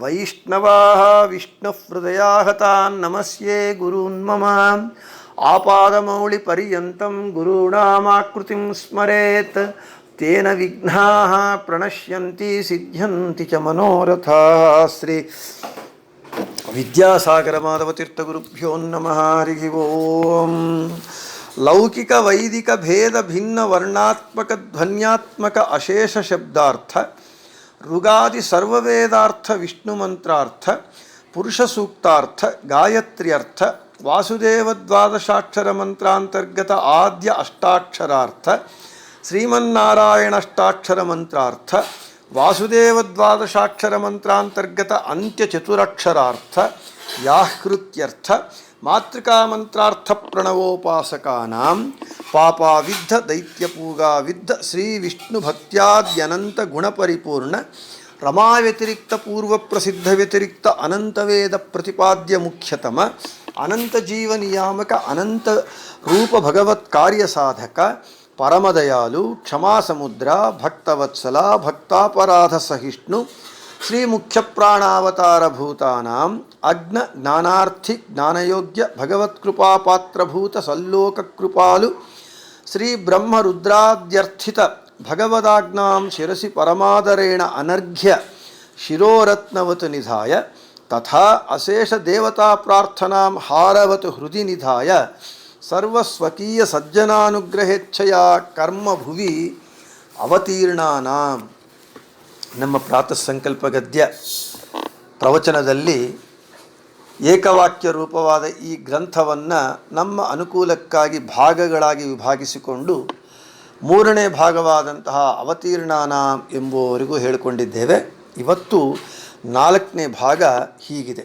వైష్ణవాः విష్ణుహృదయాహతాన్ నమస్యే గురున్మమ ఆపాదమౌళిపర్యంతం గురుణామాకృతిం స్మరేత్. తేన విఘ్నా ప్రణశ్యంతి సిద్ధ్యంతి చ మనోరథా శ్రీ విద్యాసాగరమాధవతీర్థగురుభ్యో నమ హరి ఓం. లౌకిక వైదిక భేద భిన్న వర్ణాత్మక ధ్వన్యాత్మక అశేష శబ్దార్థ ಋಗಾದಿ ಸರ್ವವೇದಾರ್ಥ ವಿಷ್ಣು ಮಂತ್ರಾರ್ಥ ಪುರುಷ ಸೂಕ್ತಾರ್ಥ ಗಾಯತ್ರ್ಯರ್ಥ ವಾಸುದೇವ ದ್ವಾದಶಾಕ್ಷರ ಮಂತ್ರಾಂತರ್ಗತ ಆದ್ಯ ಅಷ್ಟಾಕ್ಷರಾರ್ಥ ಶ್ರೀಮನ್ನಾರಾಯಣಷ್ಟಾಕ್ಷರ ಮಂತ್ರಾರ್ಥ ವಾಸುದೇವ ದ್ವಾದಶಾಕ್ಷರ ಮಂತ್ರಾಂತರ್ಗತ ಅಂತ್ಯ ಚತುರಕ್ಷರಾರ್ಥ ಯಾಹೃತ್ಯರ್ಥ మాతృకామంత్రార్థ ప్రణవోపాసకానాం పాపావిద్ధ దైత్యపూగా విద్ధ శ్రీ విష్ణు భక్త్యాద్యనంత గుణపరిపూర్ణ రమా వ్యతిరిక్త పూర్వ ప్రసిద్ధ వ్యతిరిక్త అనంతవేద ప్రతిపాద్య ముఖ్యతమ అనంత జీవ నియామక అనంత రూప భగవత్ కార్య సాధక పరమదయాలు క్షమాసముద్ర భక్తవత్సల భక్తాపరాధ సహిష్ణు శ్రీముఖ్యప్రాణావతారభూతానాం అజ్ఞ జ్ఞానార్థి జ్ఞానయోగ్య భగవత్కృపాపాత్రభూత సల్లోకృపాలు శ్రీ బ్రహ్మరుద్రాద్యర్థిత భగవదాజ్ఞా శిరసి పరమాదరేణ అనర్ఘ్య శిరోరత్నవత్ నిధాయ తథా అశేష దేవతా ప్రార్థనాం హారవత్ హృది నిధాయ సర్వస్వకీయ సజ్జనానుగ్రహేచ్ఛయా కర్మ అవతీర్ణానాం. ನಮ್ಮ ಪ್ರಾತಃ ಸಂಕಲ್ಪ ಗದ್ಯ ಪ್ರವಚನದಲ್ಲಿ ಏಕವಾಕ್ಯ ರೂಪವಾದ ಈ ಗ್ರಂಥವನ್ನು ನಮ್ಮ ಅನುಕೂಲಕ್ಕಾಗಿ ಭಾಗಗಳಾಗಿ ವಿಭಾಗಿಸಿಕೊಂಡು ಮೂರನೇ ಭಾಗವಾದಂತಹ ಅವತೀರ್ಣಾನ ಎಂಬುವವರೆಗೂ ಹೇಳಿಕೊಂಡಿದ್ದೇವೆ. ಇವತ್ತು ನಾಲ್ಕನೇ ಭಾಗ ಹೀಗಿದೆ.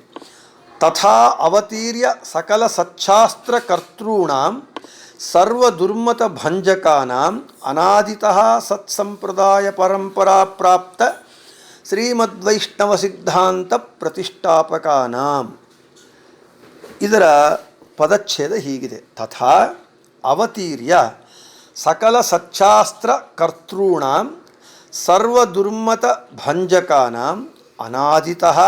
ತಥಾ ಅವತೀರ್ಯ ಸಕಲ ಸಚ್ಛಾಸ್ತ್ರ ಕರ್ತॄಣಾಂ ಸರ್ವ ದುರ್ಮತ ಭಂಜಕಾನಾಂ ಅನಾದಿತಃ ಸತ್ಸಂಪ್ರದಾಯ ಪರಂಪರಾ ಪ್ರಾಪ್ತ ಶ್ರೀಮದ್ವೈಷ್ಣವ ಸಿದ್ಧಾಂತ ಪ್ರತಿಷ್ಠಾಪಕಾನಾಂ. ಇದರ ಪದಚ್ಛೇದ ಹೀಗಿದೆ. ತಥಾ ಅವತೀರ್ಯ ಸಕಲ ಸಚ್ಚಾಸ್ತ್ರ ಕರ್ತೃಣ ಸರ್ವ ದುರ್ಮತ ಭಂಜಕಾನಾಂ ಅನಾದಿತಃ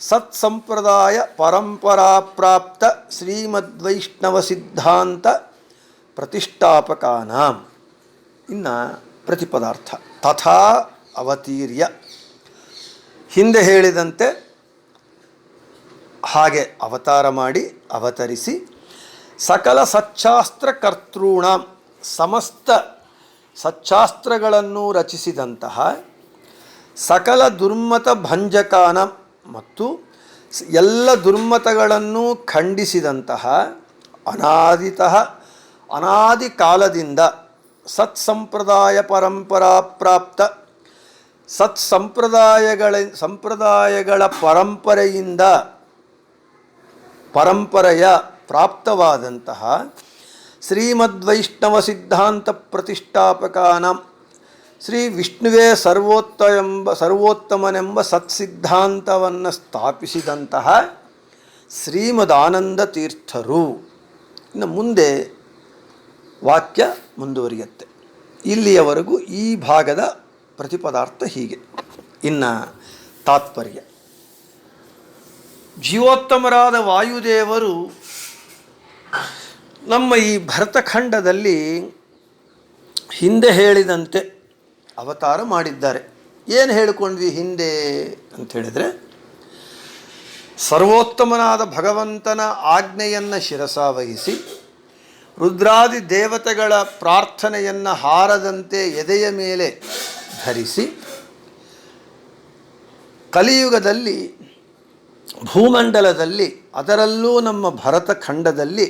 ಸತ್ಸಂಪ್ರದಾಯ ಪರಂಪರಾ ಪ್ರಾಪ್ತ ಶ್ರೀಮದ್ವೈಷ್ಣವ ಸಿದ್ಧಾಂತ ಪ್ರತಿಷ್ಠಾಪಕಾನಾಂ. ಇನ್ನು ಪ್ರತಿಪದಾರ್ಥ. ತಥಾ ಅವತೀರ್ಯ. ಹಿಂದೆ ಹೇಳಿದಂತೆ ಹಾಗೆ ಅವತಾರ ಮಾಡಿ, ಅವತರಿಸಿ, ಸಕಲ ಸಚ್ಚಾಸ್ತ್ರ ಕರ್ತೃಣ. ಸಮಸ್ತ ಸಚ್ಚಾಸ್ತ್ರಗಳನ್ನು ರಚಿಸಿದಂತಹ ಸಕಲ ದುರ್ಮತ ಭಂಜಕಾನ ಮತ್ತು ಎಲ್ಲ ದುರ್ಮತಗಳನ್ನು ಖಂಡಿಸಿದಂತಹ ಅನಾದಿತಃ ಅನಾದಿ ಕಾಲದಿಂದ ಸತ್ಸಂಪ್ರದಾಯ ಪರಂಪರಾ ಪ್ರಾಪ್ತ. ಸತ್ಸಂಪ್ರದಾಯಗಳ, ಸಂಪ್ರದಾಯಗಳ ಪರಂಪರೆಯಿಂದ ಪರಂಪರೆಯ ಪ್ರಾಪ್ತವಾದಂತಹ ಶ್ರೀಮದ್ವೈಷ್ಣವ ಸಿದ್ಧಾಂತ ಪ್ರತಿಷ್ಠಾಪಕಾನ ಶ್ರೀ ವಿಷ್ಣುವೇ ಸರ್ವೋತ್ತ ಎಂಬ ಸರ್ವೋತ್ತಮನೆಂಬ ಸತ್ಸಿದ್ಧಾಂತವನ್ನು ಸ್ಥಾಪಿಸಿದಂತಹ ಶ್ರೀಮದಾನಂದ ತೀರ್ಥರು. ಇನ್ನು ಮುಂದೆ ವಾಕ್ಯ ಮುಂದುವರಿಯುತ್ತೆ. ಇಲ್ಲಿಯವರೆಗೂ ಈ ಭಾಗದ ಪ್ರತಿಪದಾರ್ಥ ಹೀಗೆ. ಇನ್ನು ತಾತ್ಪರ್ಯ. ಜೀವೋತ್ತಮರಾದ ವಾಯುದೇವರು ನಮ್ಮ ಈ ಭರತಖಂಡದಲ್ಲಿ ಹಿಂದೆ ಹೇಳಿದಂತೆ ಅವತಾರ ಮಾಡಿದ್ದಾರೆ. ಏನು ಹೇಳಿಕೊಂಡ್ವಿ ಹಿಂದೆ ಅಂತ ಹೇಳಿದರೆ, ಸರ್ವೋತ್ತಮನಾದ ಭಗವಂತನ ಆಜ್ಞೆಯನ್ನು ಶಿರಸಾವಹಿಸಿ ರುದ್ರಾದಿ ದೇವತೆಗಳ ಪ್ರಾರ್ಥನೆಯನ್ನು ಹಾರದಂತೆ ಎದೆಯ ಮೇಲೆ ಧರಿಸಿ ಕಲಿಯುಗದಲ್ಲಿ, ಭೂಮಂಡಲದಲ್ಲಿ, ಅದರಲ್ಲೂ ನಮ್ಮ ಭರತ ಖಂಡದಲ್ಲಿ,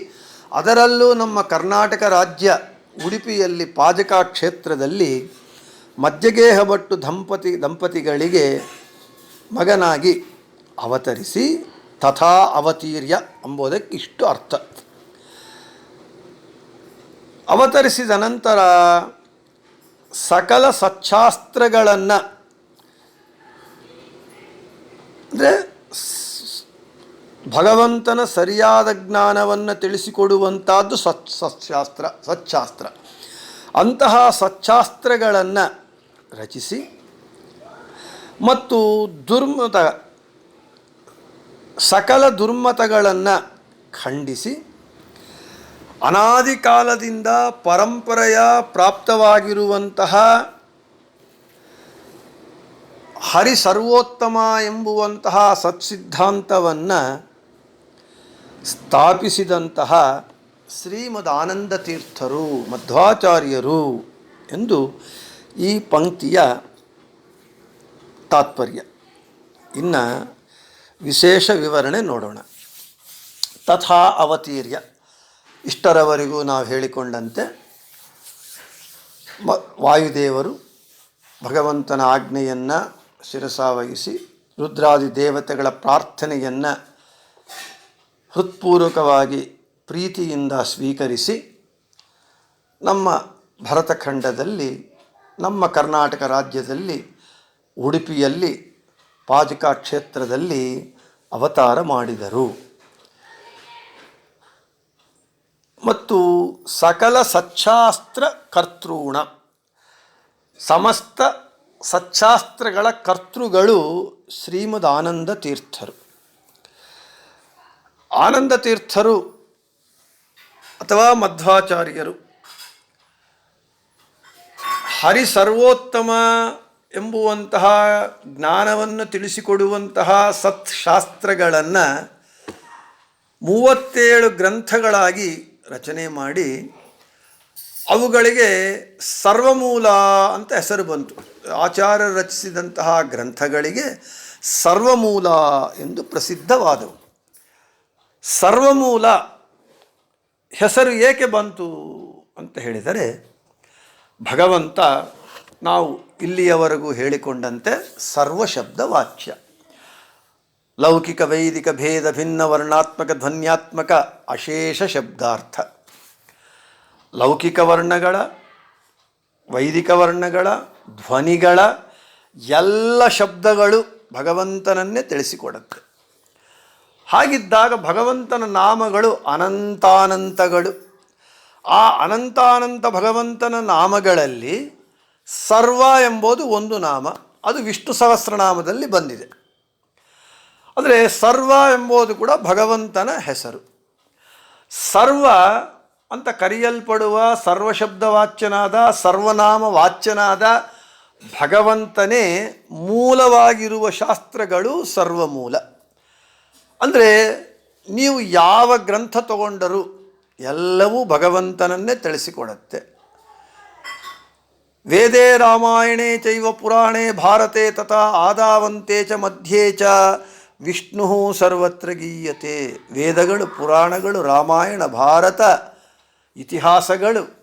ಅದರಲ್ಲೂ ನಮ್ಮ ಕರ್ನಾಟಕ ರಾಜ್ಯ ಉಡುಪಿಯಲ್ಲಿ ಪಾಜಕ ಕ್ಷೇತ್ರದಲ್ಲಿ ಮಧ್ಯಗೇಹ ಭಟ್ಟು ದಂಪತಿ, ದಂಪತಿಗಳಿಗೆ ಮಗನಾಗಿ ಅವತರಿಸಿ ತಥಾ ಅವತೀರ್ಯ ಎಂಬುದಕ್ಕೆ ಇಷ್ಟು ಅರ್ಥ. ಅವತರಿಸಿದ ನಂತರ ಸಕಲ ಸಚ್ಚಾಸ್ತ್ರಗಳನ್ನು ಅಂದರೆ ಭಗವಂತನ ಸರಿಯಾದ ಜ್ಞಾನವನ್ನು ತಿಳಿಸಿಕೊಡುವಂಥದ್ದು ಸತ್ ಸತ್ಶಾಸ್ತ್ರ ಸಚ್ಛಾಸ್ತ್ರ. ಅಂತಹ ಸಚ್ಛಾಸ್ತ್ರಗಳನ್ನು ರಚಿಸಿ ಮತ್ತು ದುರ್ಮತ, ಸಕಲ ದುರ್ಮತಗಳನ್ನು ಖಂಡಿಸಿ ಅನಾದಿ ಕಾಲದಿಂದ ಪರಂಪರೆಯ ಪ್ರಾಪ್ತವಾಗಿರುವಂತಹ ಹರಿ ಸರ್ವೋತ್ತಮ ಎಂಬುವಂತಹ ಸತ್ಸಿದ್ಧಾಂತವನ್ನು ಸ್ಥಾಪಿಸಿದಂತಹ ಶ್ರೀಮದ್ ಆನಂದ ತೀರ್ಥರು ಮಧ್ವಾಚಾರ್ಯರು ಎಂದು ಈ ಪಂಕ್ತಿಯ ತಾತ್ಪರ್ಯ. ಇನ್ನು ವಿಶೇಷ ವಿವರಣೆ ನೋಡೋಣ. ತಥಾ ಅವತೀರ್ಯ. ಇಷ್ಟರವರೆಗೂ ನಾವು ಹೇಳಿಕೊಂಡಂತೆ ವಾಯುದೇವರು ಭಗವಂತನ ಆಜ್ಞೆಯನ್ನು ಶಿರಸಾವಹಿಸಿ ರುದ್ರಾದಿ ದೇವತೆಗಳ ಪ್ರಾರ್ಥನೆಯನ್ನು ಹೃತ್ಪೂರ್ವಕವಾಗಿ ಪ್ರೀತಿಯಿಂದ ಸ್ವೀಕರಿಸಿ ನಮ್ಮ ಭರತಖಂಡದಲ್ಲಿ ನಮ್ಮ ಕರ್ನಾಟಕ ರಾಜ್ಯದಲ್ಲಿ, ಉಡುಪಿಯಲ್ಲಿ, ಪಾಜಕ ಕ್ಷೇತ್ರದಲ್ಲಿ ಅವತಾರ ಮಾಡಿದರು. ಮತ್ತು ಸಕಲ ಸಚ್ಚಾಸ್ತ್ರ ಕರ್ತೃಣ ಸಮಸ್ತ ಸಚ್ಛಾಸ್ತ್ರಗಳ ಕರ್ತೃಗಳು ಶ್ರೀಮದ್ ಆನಂದ ತೀರ್ಥರು. ಆನಂದ ತೀರ್ಥರು ಅಥವಾ ಮಧ್ವಾಚಾರ್ಯರು. ಹರಿ ಸರ್ವೋತ್ತಮ ಎಂಬುವಂತಹ ಜ್ಞಾನವನ್ನು ತಿಳಿಸಿಕೊಡುವಂತಹ ಸತ್ಶಾಸ್ತ್ರಗಳನ್ನು ಮೂವತ್ತೇಳು ಗ್ರಂಥಗಳಾಗಿ ರಚನೆ ಮಾಡಿ ಅವುಗಳಿಗೆ ಸರ್ವಮೂಲ ಅಂತ ಹೆಸರು ಬಂತು. ಆಚಾರ ರಚಿಸಿದಂತಹ ಗ್ರಂಥಗಳಿಗೆ ಸರ್ವಮೂಲ ಎಂದು ಪ್ರಸಿದ್ಧವಾದವು. ಸರ್ವಮೂಲ ಹೆಸರು ಏಕೆ ಬಂತು ಅಂತ ಹೇಳಿದರೆ, ಭಗವಂತ ನಾವು ಇಲ್ಲಿಯವರೆಗೂ ಹೇಳಿಕೊಂಡಂತೆ ಸರ್ವಶಬ್ದ ವಾಚ್ಯ. ಲೌಕಿಕ ವೈದಿಕ ಭೇದ ಭಿನ್ನ ವರ್ಣಾತ್ಮಕ ಧ್ವನ್ಯಾತ್ಮಕ ಅಶೇಷ ಶಬ್ದಾರ್ಥ. ಲೌಕಿಕ ವರ್ಣಗಳ, ವೈದಿಕ ವರ್ಣಗಳ, ಧ್ವನಿಗಳ ಎಲ್ಲ ಶಬ್ದಗಳು ಭಗವಂತನನ್ನೇ ತಿಳಿಸಿಕೊಡುತ್ತೆ. ಹಾಗಿದ್ದಾಗ ಭಗವಂತನ ನಾಮಗಳು ಅನಂತಾನಂತಗಳು. ಆ ಅನಂತಾನಂತ ಭಗವಂತನ ನಾಮಗಳಲ್ಲಿ ಸರ್ವ ಎಂಬುದು ಒಂದು ನಾಮ, ಅದು ವಿಷ್ಣು ಸಹಸ್ರನಾಮದಲ್ಲಿ ಬಂದಿದೆ. ಅಂದರೆ ಸರ್ವ ಎಂಬುದು ಕೂಡ ಭಗವಂತನ ಹೆಸರು. ಸರ್ವ ಅಂತ ಕರೆಯಲ್ಪಡುವ ಸರ್ವಶಬ್ದ ವಾಚ್ಯನಾದ ಸರ್ವನಾಮ ವಾಚ್ಯನಾದ ಭಗವಂತನೇ ಮೂಲವಾಗಿರುವ ಶಾಸ್ತ್ರಗಳು ಸರ್ವಮೂಲ. ಅಂದರೆ ನೀವು ಯಾವ ಗ್ರಂಥ ತಗೊಂಡರೂ ಎಲ್ಲವೂ ಭಗವಂತನನ್ನೇ ತಿಳಿಸಿಕೊಡತ್ತೆ. ವೇದೇ ರಾಮಾಯಣೇ ಚೈವ ಪುರಾಣೇ ಭಾರತೆ ತಥಾ ಆದಾವಂತೆ ಚ ಮಧ್ಯೆ ಚ ವಿಷ್ಣು ಸರ್ವತ್ರ ಗೀಯತೆ. ವೇದಗಳು, ಪುರಾಣಗಳು, ರಾಮಾಯಣ, ಭಾರತ, ಇತಿಹಾಸಗಳು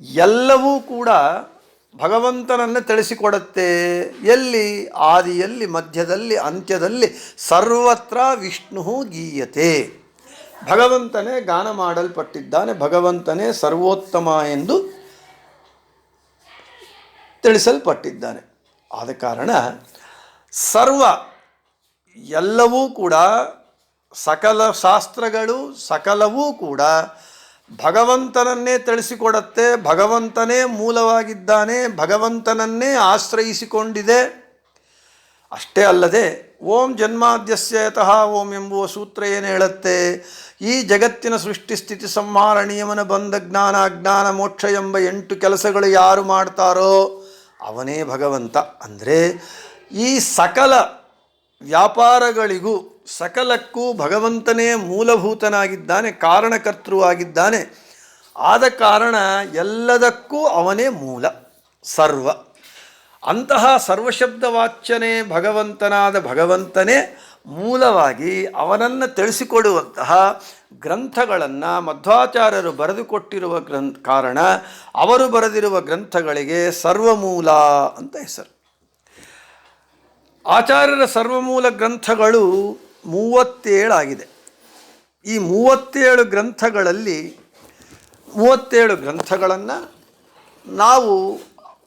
ಎಲ್ಲವೂ ಕೂಡ ಭಗವಂತನನ್ನು ತಿಳಿಸಿಕೊಡುತ್ತೆ. ಎಲ್ಲಿ? ಆದಿಯಲ್ಲಿ, ಮಧ್ಯದಲ್ಲಿ, ಅಂತ್ಯದಲ್ಲಿ ಸರ್ವತ್ರ ವಿಷ್ಣು ಗೀಯತೆ. ಭಗವಂತನೇ ಗಾನ ಮಾಡಲ್ಪಟ್ಟಿದ್ದಾನೆ. ಭಗವಂತನೇ ಸರ್ವೋತ್ತಮ ಎಂದು ತಿಳಿಸಲ್ಪಟ್ಟಿದ್ದಾನೆ. ಆದ ಕಾರಣ ಸರ್ವ ಎಲ್ಲವೂ ಕೂಡ ಸಕಲ ಶಾಸ್ತ್ರಗಳು ಸಕಲವೂ ಕೂಡ ಭಗವಂತನನ್ನೇ ತಿಳಿಸಿಕೊಡತ್ತೆ, ಭಗವಂತನೇ ಮೂಲವಾಗಿದ್ದಾನೆ, ಭಗವಂತನನ್ನೇ ಆಶ್ರಯಿಸಿಕೊಂಡಿದೆ. ಅಷ್ಟೇ ಅಲ್ಲದೆ, ಓಂ ಜನ್ಮಾದ್ಯಸ್ಯತಃ ಓಂ ಎಂಬುವ ಸೂತ್ರ ಏನು ಹೇಳುತ್ತೆ? ಈ ಜಗತ್ತಿನ ಸೃಷ್ಟಿ ಸ್ಥಿತಿ ಸಂಹಾರ ನಿಯಮನ ಬಂಧ ಜ್ಞಾನ ಅಜ್ಞಾನ ಮೋಕ್ಷ ಎಂಬ ಎಂಟು ಕೆಲಸಗಳು ಯಾರು ಮಾಡ್ತಾರೋ ಅವನೇ ಭಗವಂತ. ಅಂದರೆ ಈ ಸಕಲ ವ್ಯಾಪಾರಗಳಿಗೂ ಸಕಲಕ್ಕೂ ಭಗವಂತನೇ ಮೂಲಭೂತನಾಗಿದ್ದಾನೆ ಕಾರಣಕರ್ತೃವಾಗಿದ್ದಾನೆ ಆದ ಕಾರಣ ಎಲ್ಲದಕ್ಕೂ ಅವನೇ ಮೂಲ, ಸರ್ವ. ಅಂತಹ ಸರ್ವಶಬ್ದವಾಚ್ಯನೇ ಭಗವಂತನಾದ ಭಗವಂತನೇ ಮೂಲವಾಗಿ ಅವನನ್ನು ತಿಳಿಸಿಕೊಡುವಂತಹ ಗ್ರಂಥಗಳನ್ನು ಮಧ್ವಾಚಾರ್ಯರು ಬರೆದುಕೊಟ್ಟಿರುವ ಗ್ರಂಥ ಕಾರಣ ಅವರು ಬರೆದಿರುವ ಗ್ರಂಥಗಳಿಗೆ ಸರ್ವಮೂಲ ಅಂತ ಹೆಸರು. ಆಚಾರ್ಯರ ಸರ್ವಮೂಲ ಗ್ರಂಥಗಳು ಮೂವತ್ತೇಳಾಗಿದೆ ಈ ಮೂವತ್ತೇಳು ಗ್ರಂಥಗಳಲ್ಲಿ ಮೂವತ್ತೇಳು ಗ್ರಂಥಗಳನ್ನು ನಾವು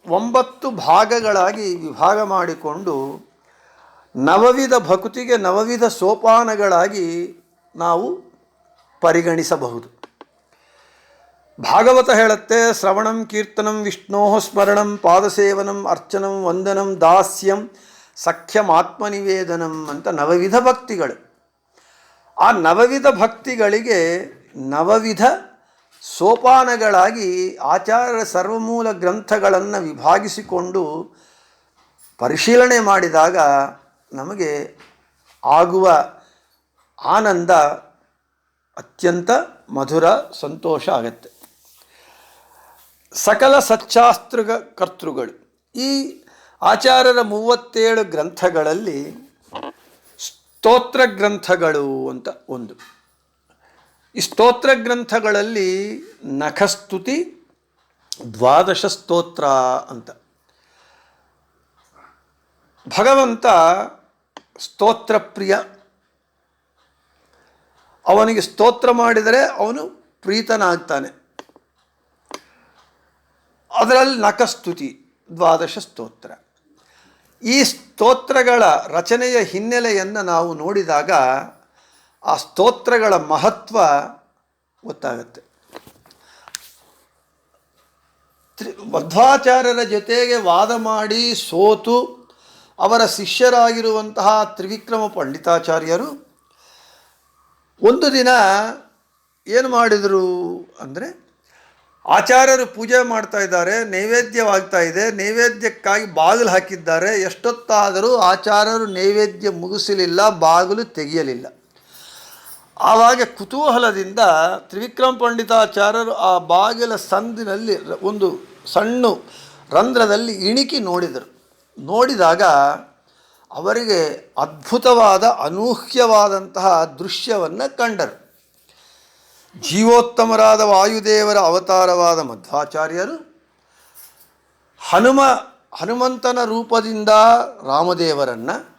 ಒಂಬತ್ತು ಭಾಗಗಳಾಗಿ ವಿಭಾಗ ಮಾಡಿಕೊಂಡು ನವವಿಧ ಭಕುತಿಗೆ ನವವಿಧ ಸೋಪಾನಗಳಾಗಿ ನಾವು ಪರಿಗಣಿಸಬಹುದು. ಭಾಗವತ ಹೇಳುತ್ತೆ, ಶ್ರವಣಂ ಕೀರ್ತನಂ ವಿಷ್ಣೋ ಸ್ಮರಣಂ ಪಾದಸೇವನಂ ಅರ್ಚನಂ ವಂದನಂ ದಾಸ್ಯಂ ಸಖ್ಯಂ ಆತ್ಮನಿವೇದನಂ ಅಂತ ನವವಿಧ ಭಕ್ತಿಗಳು. ಆ ನವವಿಧ ಭಕ್ತಿಗಳಿಗೆ ನವವಿಧ ಸೋಪಾನಗಳಾಗಿ ಆಚಾರ್ಯರ ಸರ್ವಮೂಲ ಗ್ರಂಥಗಳನ್ನು ವಿಭಾಗಿಸಿಕೊಂಡು ಪರಿಶೀಲನೆ ಮಾಡಿದಾಗ ನಮಗೆ ಆಗುವ ಆನಂದ ಅತ್ಯಂತ ಮಧುರ ಸಂತೋಷ ಆಗತ್ತೆ. ಸಕಲ ಸಚ್ಚಾಸ್ತ್ರ ಕರ್ತೃಗಳು ಈ ಆಚಾರ್ಯರ ಮೂವತ್ತೇಳು ಗ್ರಂಥಗಳಲ್ಲಿ ಸ್ತೋತ್ರ ಗ್ರಂಥಗಳು ಅಂತ ಒಂದು. ಈ ಸ್ತೋತ್ರ ಗ್ರಂಥಗಳಲ್ಲಿ ನಖಸ್ತುತಿ, ದ್ವಾದಶ ಸ್ತೋತ್ರ ಅಂತ. ಭಗವಂತ ಸ್ತೋತ್ರ ಪ್ರಿಯ. ಅವನಿಗೆ ಸ್ತೋತ್ರ ಮಾಡಿದರೆ ಅವನು ಪ್ರೀತನಾಗ್ತಾನೆ. ಅದರಲ್ಲಿ ನಖಸ್ತುತಿ, ದ್ವಾದಶ ಸ್ತೋತ್ರ. ಈ ಸ್ತೋತ್ರಗಳ ರಚನೆಯ ಹಿನ್ನೆಲೆಯನ್ನು ನಾವು ನೋಡಿದಾಗ ಆ ಸ್ತೋತ್ರಗಳ ಮಹತ್ವ ಗೊತ್ತಾಗುತ್ತೆ. ತ್ರಿ ಮಧ್ವಾಚಾರ್ಯರ ಜೊತೆಗೆ ವಾದ ಮಾಡಿ ಸೋತು ಅವರ ಶಿಷ್ಯರಾಗಿರುವಂತಹ ತ್ರಿವಿಕ್ರಮ ಪಂಡಿತಾಚಾರ್ಯರು ಒಂದು ದಿನ ಏನು ಮಾಡಿದರು ಅಂದರೆ ಆಚಾರ್ಯರು ಪೂಜೆ ಮಾಡ್ತಾ ಇದ್ದಾರೆ, ನೈವೇದ್ಯವಾಗ್ತಾ ಇದೆ, ನೈವೇದ್ಯಕ್ಕಾಗಿ ಬಾಗಿಲು ಹಾಕಿದ್ದಾರೆ. ಎಷ್ಟೊತ್ತಾದರೂ ಆಚಾರ್ಯರು ನೈವೇದ್ಯ ಮುಗಿಸಲಿಲ್ಲ, ಬಾಗಿಲು ತೆಗೆಯಲಿಲ್ಲ. ಆವಾಗ ಕುತೂಹಲದಿಂದ ತ್ರಿವಿಕ್ರಮ ಪಂಡಿತಾಚಾರ್ಯರು ಆ ಬಾಗಿಲ ಸಂದಿನಲ್ಲಿ ಒಂದು ಸಣ್ಣ ರಂಧ್ರದಲ್ಲಿ ಇಣಿಕಿ ನೋಡಿದರು. ನೋಡಿದಾಗ ಅವರಿಗೆ ಅದ್ಭುತವಾದ, ಅನೂಹ್ಯವಾದಂತಹ ದೃಶ್ಯವನ್ನು ಕಂಡರು. ಜೀವೋತ್ತಮರಾದ ವಾಯುದೇವರ ಅವತಾರವಾದ ಮಧ್ವಾಚಾರ್ಯರು ಹನುಮ, ಹನುಮಂತನ ರೂಪದಿಂದ ರಾಮದೇವರನ್ನು,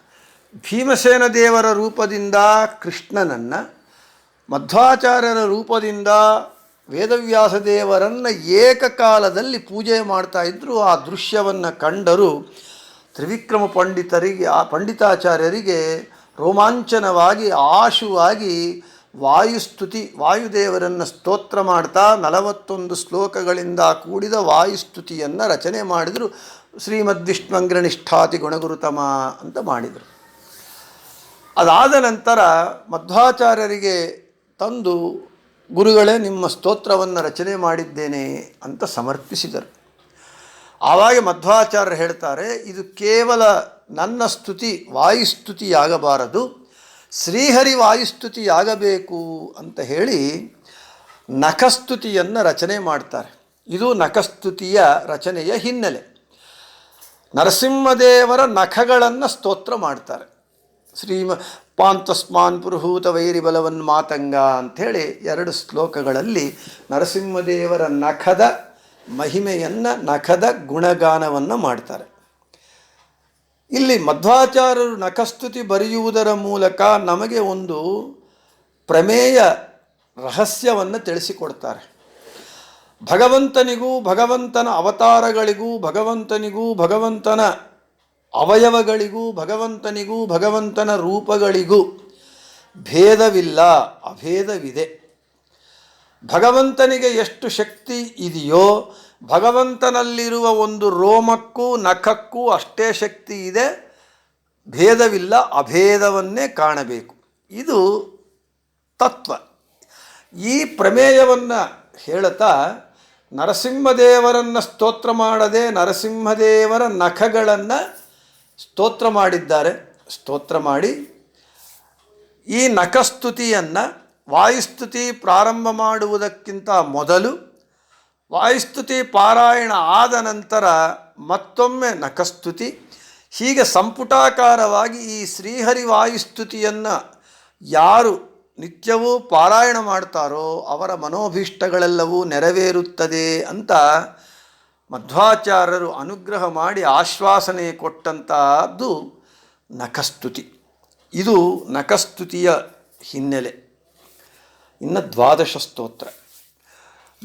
ಭೀಮಸೇನ ದೇವರ ರೂಪದಿಂದ ಕೃಷ್ಣನನ್ನು, ಮಧ್ವಾಚಾರ್ಯರ ರೂಪದಿಂದ ವೇದವ್ಯಾಸ ದೇವರನ್ನು ಏಕಕಾಲದಲ್ಲಿ ಪೂಜೆ ಮಾಡ್ತಾ ಇದ್ದರು ಆ ದೃಶ್ಯವನ್ನು ಕಂಡರು ತ್ರಿವಿಕ್ರಮ ಪಂಡಿತರಿಗೆ, ಆ ಪಂಡಿತಾಚಾರ್ಯರಿಗೆ ರೋಮಾಂಚನವಾಗಿ, ಆಶುವಾಗಿ ವಾಯುಸ್ತುತಿ, ವಾಯುದೇವರನ್ನು ಸ್ತೋತ್ರ ಮಾಡ್ತಾ ನಲವತ್ತೊಂದು ಶ್ಲೋಕಗಳಿಂದ ಕೂಡಿದ ವಾಯುಸ್ತುತಿಯನ್ನು ರಚನೆ ಮಾಡಿದರು ಶ್ರೀಮದ್ವಿಷ್ಣುಂಗ್ರನಿಷ್ಠಾತಿ ಗುಣಗುರುತಮ ಅಂತ ಮಾಡಿದರು. ಅದಾದ ನಂತರ ಮಧ್ವಾಚಾರ್ಯರಿಗೆ ತಂದು ಗುರುಗಳೇ ನಿಮ್ಮ ಸ್ತೋತ್ರವನ್ನು ರಚನೆ ಮಾಡಿದ್ದೇನೆ ಅಂತ ಸಮರ್ಪಿಸಿದರು. ಆವಾಗ ಮಧ್ವಾಚಾರ್ಯರು ಹೇಳ್ತಾರೆ, ಇದು ಕೇವಲ ನನ್ನ ಸ್ತುತಿ, ವಾಯುಸ್ತುತಿಯಾಗಬಾರದು. ಶ್ರೀಹರಿ ವಾಯುಸ್ತುತಿಯಾಗಬೇಕು ಅಂತ ಹೇಳಿ ನಖಸ್ತುತಿಯನ್ನು ರಚನೆ ಮಾಡ್ತಾರೆ. ಇದು ನಖಸ್ತುತಿಯ ರಚನೆಯ ಹಿನ್ನೆಲೆ. ನರಸಿಂಹದೇವರ ನಖಗಳನ್ನು ಸ್ತೋತ್ರ ಮಾಡ್ತಾರೆ. ಶ್ರೀಮ ಪಾಂತಸ್ಮಾನ್ ಪುರುಹೂತ ವೈರಿಬಲವನ್ ಮಾತಂಗ ಅಂಥೇಳಿ ಎರಡು ಶ್ಲೋಕಗಳಲ್ಲಿ ನರಸಿಂಹದೇವರ ನಖದ ಮಹಿಮೆಯನ್ನು, ನಖದ ಗುಣಗಾನವನ್ನು ಮಾಡ್ತಾರೆ. ಇಲ್ಲಿ ಮಧ್ವಾಚಾರ್ಯರು ನಖಸ್ತುತಿ ಬರೆಯುವುದರ ಮೂಲಕ ನಮಗೆ ಒಂದು ಪ್ರಮೇಯ ರಹಸ್ಯವನ್ನು ತಿಳಿಸಿಕೊಡ್ತಾರೆ. ಭಗವಂತನಿಗೂ, ಭಗವಂತನ ಅವತಾರಗಳಿಗೂ, ಭಗವಂತನಿಗೂ, ಭಗವಂತನ ಅವಯವಗಳಿಗೂ, ಭಗವಂತನಿಗೂ, ಭಗವಂತನ ರೂಪಗಳಿಗೂ ಭೇದವಿಲ್ಲ, ಅಭೇದವಿದೆ. ಭಗವಂತನಿಗೆ ಎಷ್ಟು ಶಕ್ತಿ ಇದೆಯೋ ಭಗವಂತನಲ್ಲಿರುವ ಒಂದು ರೋಮಕ್ಕೂ ನಖಕ್ಕೂ ಅಷ್ಟೇ ಶಕ್ತಿ ಇದೆ, ಭೇದವಿಲ್ಲ, ಅಭೇದವನ್ನೇ ಕಾಣಬೇಕು. ಇದು ತತ್ವ. ಈ ಪ್ರಮೇಯವನ್ನು ಹೇಳುತ್ತಾ, ನರಸಿಂಹದೇವರನ್ನು ಸ್ತೋತ್ರ ಮಾಡದೆ ನರಸಿಂಹದೇವರ ನಖಗಳನ್ನು ಸ್ತೋತ್ರ ಮಾಡಿದ್ದಾರೆ. ಸ್ತೋತ್ರ ಮಾಡಿ, ಈ ನಖಸ್ತುತಿಯನ್ನು ವಾಯುಸ್ತುತಿ ಪ್ರಾರಂಭ ಮಾಡುವುದಕ್ಕಿಂತ ಮೊದಲು ವಾಯುಸ್ತುತಿ ಪಾರಾಯಣ ಆದ ನಂತರ ಮತ್ತೊಮ್ಮೆ ನಖಸ್ತುತಿ. ಹೀಗೆ ಸಂಪುಟಾಕಾರವಾಗಿ ಈ ಶ್ರೀಹರಿ ವಾಯುಸ್ತುತಿಯನ್ನು ಯಾರು ನಿತ್ಯವೂ ಪಾರಾಯಣ ಮಾಡ್ತಾರೋ ಅವರ ಮನೋಭೀಷ್ಟಗಳೆಲ್ಲವೂ ನೆರವೇರುತ್ತದೆ ಅಂತ ಮಧ್ವಾಚಾರ್ಯರು ಅನುಗ್ರಹ ಮಾಡಿ ಆಶ್ವಾಸನೆ ಕೊಟ್ಟಂತಹದ್ದು ನಖಸ್ತುತಿ. ಇದು ನಖಸ್ತುತಿಯ ಹಿನ್ನೆಲೆ. ಇನ್ನು ದ್ವಾದಶ ಸ್ತೋತ್ರ.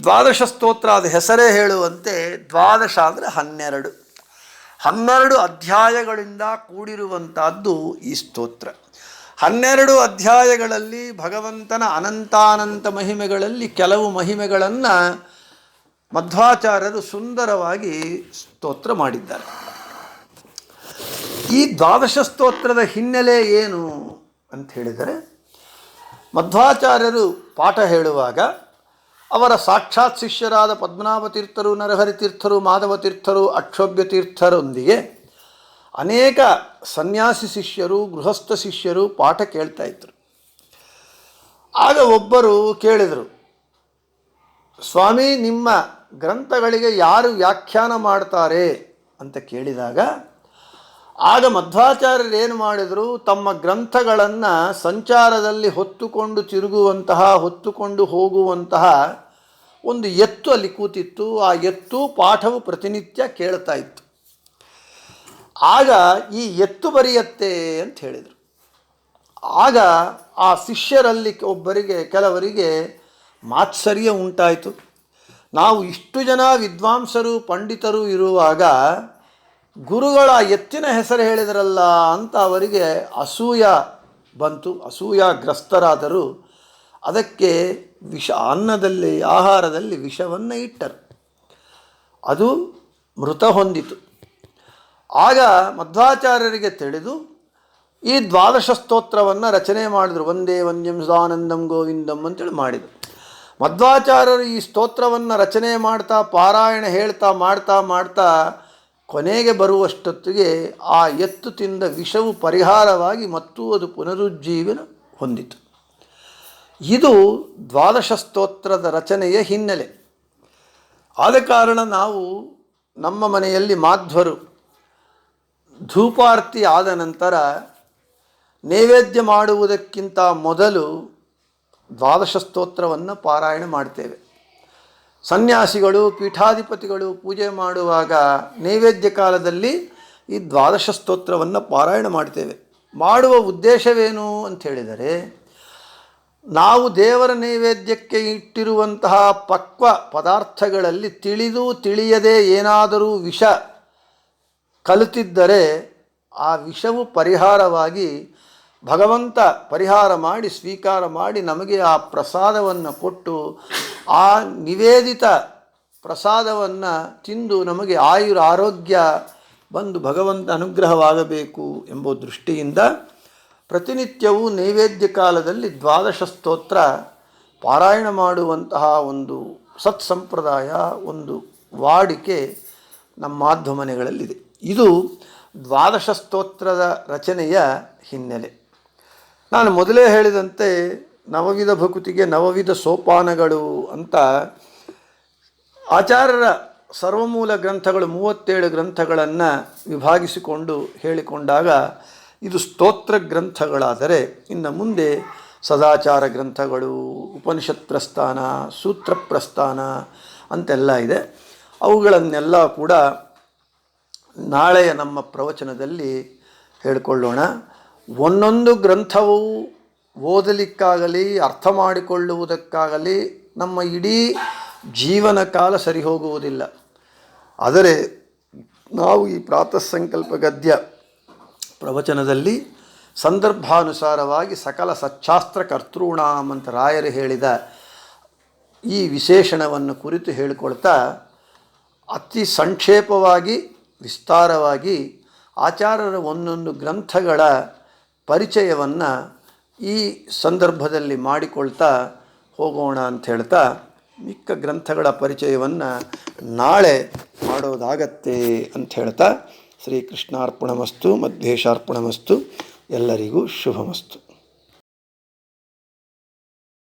ದ್ವಾದಶ ಸ್ತೋತ್ರ ಅದು ಹೆಸರೇ ಹೇಳುವಂತೆ ದ್ವಾದಶ ಅಂದರೆ ಹನ್ನೆರಡು. ಹನ್ನೆರಡು ಅಧ್ಯಾಯಗಳಿಂದ ಕೂಡಿರುವಂತಹದ್ದು ಈ ಸ್ತೋತ್ರ. ಹನ್ನೆರಡು ಅಧ್ಯಾಯಗಳಲ್ಲಿ ಭಗವಂತನ ಅನಂತಾನಂತ ಮಹಿಮೆಗಳಲ್ಲಿ ಕೆಲವು ಮಹಿಮೆಗಳನ್ನು ಮಧ್ವಾಚಾರ್ಯರು ಸುಂದರವಾಗಿ ಸ್ತೋತ್ರ ಮಾಡಿದ್ದಾರೆ. ಈ ದ್ವಾದಶ ಸ್ತೋತ್ರದ ಹಿನ್ನೆಲೆ ಏನು ಅಂತ ಹೇಳಿದರೆ, ಮಧ್ವಾಚಾರ್ಯರು ಪಾಠ ಹೇಳುವಾಗ ಅವರ ಸಾಕ್ಷಾತ್ ಶಿಷ್ಯರಾದ ಪದ್ಮನಾಭ ತೀರ್ಥರು ಅಕ್ಷೋಭ್ಯ ತೀರ್ಥರೊಂದಿಗೆ ಅನೇಕ ಸನ್ಯಾಸಿ ಶಿಷ್ಯರು, ಗೃಹಸ್ಥ ಶಿಷ್ಯರು ಪಾಠ ಕೇಳ್ತಾ ಇದ್ರು. ಆಗ ಒಬ್ಬರು ಕೇಳಿದರು, ಸ್ವಾಮಿ, ನಿಮ್ಮ ಗ್ರಂಥಗಳಿಗೆ ಯಾರು ವ್ಯಾಖ್ಯಾನ ಮಾಡ್ತಾರೆ? ಅಂತ ಕೇಳಿದಾಗ ಆಗ ಮಧ್ವಾಚಾರ್ಯರು ಏನು ಮಾಡಿದರು? ತಮ್ಮ ಗ್ರಂಥಗಳನ್ನು ಸಂಚಾರದಲ್ಲಿ ಹೊತ್ತುಕೊಂಡು ತಿರುಗುವಂತಹ, ಹೊತ್ತುಕೊಂಡು ಹೋಗುವಂತಹ ಒಂದು ಎತ್ತು ಅಲ್ಲಿ ಕೂತಿತ್ತು. ಆ ಎತ್ತು ಪಾಠವು ಪ್ರತಿನಿತ್ಯ ಕೇಳ್ತಾ ಇತ್ತು. ಆಗ ಈ ಎತ್ತು ಬರೆಯತ್ತೆ ಅಂತ ಹೇಳಿದರು. ಆಗ ಆ ಶಿಷ್ಯರಲ್ಲಿ ಒಬ್ಬರಿಗೆ, ಕೆಲವರಿಗೆ ಮಾತ್ಸರ್ಯ ಉಂಟಾಯಿತು. ನಾವು ಇಷ್ಟು ಜನ ವಿದ್ವಾಂಸರು, ಪಂಡಿತರು ಇರುವಾಗ ಗುರುಗಳ ಎತ್ತಿನ ಹೆಸರು ಹೇಳಿದರಲ್ಲ ಅಂತ ಅವರಿಗೆ ಅಸೂಯ ಬಂತು. ಅಸೂಯ ಅಸೂಯಾಗ್ರಸ್ತರಾದರು. ಅದಕ್ಕೆ ವಿಷ, ಅನ್ನದಲ್ಲಿ, ಆಹಾರದಲ್ಲಿ ವಿಷವನ್ನು ಇಟ್ಟರು. ಅದು ಮೃತ ಹೊಂದಿತು. ಆಗ ಮಧ್ವಾಚಾರ್ಯರಿಗೆ ತಿಳಿದು, ಈ ದ್ವಾದಶ ಸ್ತೋತ್ರವನ್ನು ರಚನೆ ಮಾಡಿದರು. ಒಂದೇ ವಂದ್ಯಂ ಸದಾನಂದಂ ಗೋವಿಂದಂ ಅಂತೇಳಿ ಮಾಡಿದರು. ಮಧ್ವಾಚಾರ್ಯರು ಈ ಸ್ತೋತ್ರವನ್ನು ರಚನೆ ಮಾಡ್ತಾ, ಪಾರಾಯಣ ಹೇಳ್ತಾ, ಮಾಡ್ತಾ ಮಾಡ್ತಾ ಕೊನೆಗೆ ಬರುವಷ್ಟೊತ್ತಿಗೆ ಆ ಎತ್ತು ತಿಂದ ವಿಷವು ಪರಿಹಾರವಾಗಿ ಮತ್ತು ಅದು ಪುನರುಜ್ಜೀವನ ಹೊಂದಿತು. ಇದು ದ್ವಾದಶ ಸ್ತೋತ್ರದ ರಚನೆಯ ಹಿನ್ನೆಲೆ. ಆದ ಕಾರಣ ನಾವು ನಮ್ಮ ಮನೆಯಲ್ಲಿ ಮಾಧ್ವರು ಧೂಪಾರ್ತಿ ಆದ ನಂತರ ನೈವೇದ್ಯ ಮಾಡುವುದಕ್ಕಿಂತ ಮೊದಲು ದ್ವಾದಶ ಸ್ತೋತ್ರವನ್ನು ಪಾರಾಯಣ ಮಾಡ್ತೇವೆ. ಸನ್ಯಾಸಿಗಳು, ಪೀಠಾಧಿಪತಿಗಳು ಪೂಜೆ ಮಾಡುವಾಗ ನೈವೇದ್ಯ ಕಾಲದಲ್ಲಿ ಈ ದ್ವಾದಶ ಸ್ತೋತ್ರವನ್ನು ಪಾರಾಯಣ ಮಾಡ್ತೇವೆ. ಮಾಡುವ ಉದ್ದೇಶವೇನು ಅಂತ ಹೇಳಿದರೆ, ನಾವು ದೇವರ ನೈವೇದ್ಯಕ್ಕೆ ಇಟ್ಟಿರುವಂತಹ ಪಕ್ವ ಪದಾರ್ಥಗಳಲ್ಲಿ ತಿಳಿದು ತಿಳಿಯದೆ ಏನಾದರೂ ವಿಷ ಕಲಿತಿದ್ದರೆ ಆ ವಿಷವು ಪರಿಹಾರವಾಗಿ ಭಗವಂತ ಪರಿಹಾರ ಮಾಡಿ, ಸ್ವೀಕಾರ ಮಾಡಿ ನಮಗೆ ಆ ಪ್ರಸಾದವನ್ನು ಕೊಟ್ಟು, ಆ ನಿವೇದಿತ ಪ್ರಸಾದವನ್ನು ತಿಂದು ನಮಗೆ ಆಯುರ ಆರೋಗ್ಯ ಬಂದು ಭಗವಂತ ಅನುಗ್ರಹವಾಗಬೇಕು ಎಂಬ ದೃಷ್ಟಿಯಿಂದ ಪ್ರತಿನಿತ್ಯವೂ ನೈವೇದ್ಯ ಕಾಲದಲ್ಲಿ ದ್ವಾದಶ ಸ್ತೋತ್ರ ಪಾರಾಯಣ ಮಾಡುವಂತಹ ಒಂದು ಸತ್ಸಂಪ್ರದಾಯ, ಒಂದು ವಾಡಿಕೆ ನಮ್ಮ ಮಾಧ್ಯಮನೆಗಳಲ್ಲಿದೆ. ಇದು ದ್ವಾದಶ ಸ್ತೋತ್ರದ ರಚನೆಯ ಹಿನ್ನೆಲೆ. ನಾನು ಮೊದಲೇ ಹೇಳಿದಂತೆ ನವವಿಧ ಭಕುತಿಗೆ ನವವಿಧ ಸೋಪಾನಗಳು ಅಂತ ಆಚಾರ್ಯರ ಸರ್ವಮೂಲ ಗ್ರಂಥಗಳು ಮೂವತ್ತೇಳು ಗ್ರಂಥಗಳನ್ನು ವಿಭಾಗಿಸಿಕೊಂಡು ಹೇಳಿಕೊಂಡಾಗ ಇದು ಸ್ತೋತ್ರ ಗ್ರಂಥಗಳಾದರೆ ಇನ್ನು ಮುಂದೆ ಸದಾಚಾರ ಗ್ರಂಥಗಳು ಉಪನಿಷತ್ ಪ್ರಸ್ಥಾನ ಸೂತ್ರ ಪ್ರಸ್ಥಾನ ಅಂತೆಲ್ಲ ಇದೆ. ಅವುಗಳನ್ನೆಲ್ಲ ಕೂಡ ನಾಳೆಯ ನಮ್ಮ ಪ್ರವಚನದಲ್ಲಿ ಹೇಳಿಕೊಳ್ಳೋಣ. ಒಂದೊಂದು ಗ್ರಂಥವು ಓದಲಿಕ್ಕಾಗಲಿ, ಅರ್ಥ ಮಾಡಿಕೊಳ್ಳುವುದಕ್ಕಾಗಲಿ ನಮ್ಮ ಇಡೀ ಜೀವನ ಕಾಲ ಸರಿ ಹೋಗುವುದಿಲ್ಲ ಆದರೆ ನಾವು ಈ ಪ್ರಾತಃ ಸಂಕಲ್ಪ ಗದ್ಯ ಪ್ರವಚನದಲ್ಲಿ ಸಂದರ್ಭಾನುಸಾರವಾಗಿ ಸಕಲ ಸಚ್ಚಾಸ್ತ್ರ ಕರ್ತೃಣಾಮ್ ಅಂತ ರಾಯರು ಹೇಳಿದ ಈ ವಿಶೇಷಣವನ್ನು ಕುರಿತು ಹೇಳಿಕೊಳ್ತಾ ಅತಿ ಸಂಕ್ಷೇಪವಾಗಿ, ವಿಸ್ತಾರವಾಗಿ ಆಚಾರ್ಯರ ಒಂದೊಂದು ಗ್ರಂಥಗಳ ಪರಿಚಯವನ್ನು ಈ ಸಂದರ್ಭದಲ್ಲಿ ಮಾಡಿಕೊಳ್ತಾ ಹೋಗೋಣ ಅಂತ ಹೇಳ್ತಾ ಮಿಕ್ಕ ಗ್ರಂಥಗಳ ಪರಿಚಯವನ್ನು ನಾಳೆ ಮಾಡೋದಾಗತ್ತೆ ಅಂತ ಹೇಳ್ತಾ ಶ್ರೀಕೃಷ್ಣಾರ್ಪಣಮಸ್ತು ಮಧ್ವೇಶಾರ್ಪಣಮಸ್ತು ಎಲ್ಲರಿಗೂ ಶುಭಮಸ್ತು.